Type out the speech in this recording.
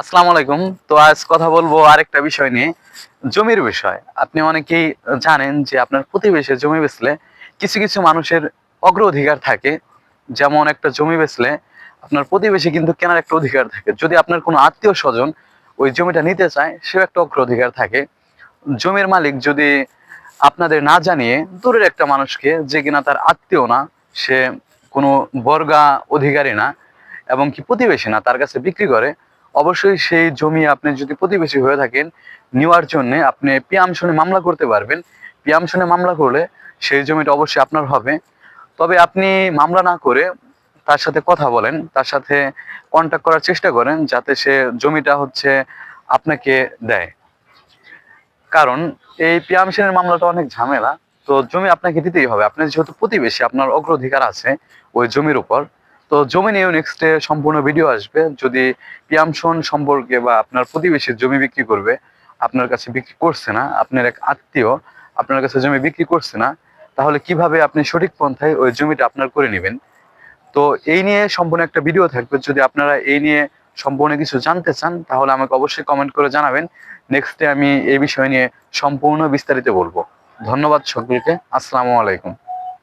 আসসালামু আলাইকুম। তো আজ কথা বলব আরেকটা বিষয় নিয়ে, জমির বিষয়। আপনি অনেকেই জানেন যে আপনার প্রতিবেশী জমি বেচলে কিছু কিছু মানুষের অগ্রাধিকার থাকে। যেমন একটা জমি বেচলে আপনার প্রতিবেশী কিন্তু কেনার একটা অধিকার থাকে। যদি আপনার কোনো আত্মীয় স্বজন ওই জমিটা নিতে চায়, সেও একটা অগ্রাধিকার থাকে। জমির মালিক যদি আপনাদের না জানিয়ে দূরের একটা মানুষকে যে কিনা তার আত্মীয় না, সে কোনো বর্গা অধিকারী না, এবং কি প্রতিবেশী না, তার কাছে বিক্রি করে অবশ্যই সেই জমি আপনি যদি প্রতিবেশী হয়ে থাকেন, নেওয়ার জন্য আপনি পিয়ামশনে মামলা করতে পারবেন। পিয়ামশনে মামলা করলে সেই জমিটা অবশ্যই আপনার হবে। তবে আপনি মামলা না করে তার সাথে কথা বলেন, তার সাথে কন্ট্যাক্ট করার চেষ্টা করেন যাতে সে জমিটা হচ্ছে আপনাকে দেয়। কারণ এই পিয়ামশনের মামলাটা অনেক ঝামেলা, তো জমি আপনাকে দিতেই হবে। আপনার যেহেতু প্রতিবেশী, আপনার অগ্রাধিকার আছে ওই জমির উপর। তো জমি নিয়েও নেক্সটে সম্পূর্ণ ভিডিও আসবে। যদি পিয়ামশন সম্পর্কে বা আপনার প্রতিবেশীর জমি বিক্রি করবে, আপনার কাছে বিক্রি করছে না, আপনার এক আত্মীয় আপনার কাছে জমি বিক্রি করছে না, তাহলে কীভাবে আপনি সঠিক পন্থায় ওই জমিটা আপনার করে নেবেন? তো এই নিয়ে সম্পূর্ণ একটা ভিডিও থাকবে। যদি আপনারা এই নিয়ে সম্পূর্ণ কিছু জানতে চান, তাহলে আমাকে অবশ্যই কমেন্ট করে জানাবেন। নেক্সটে আমি এই বিষয় নিয়ে সম্পূর্ণ বিস্তারিত বলব। ধন্যবাদ সকলকে। আসসালামু আলাইকুম।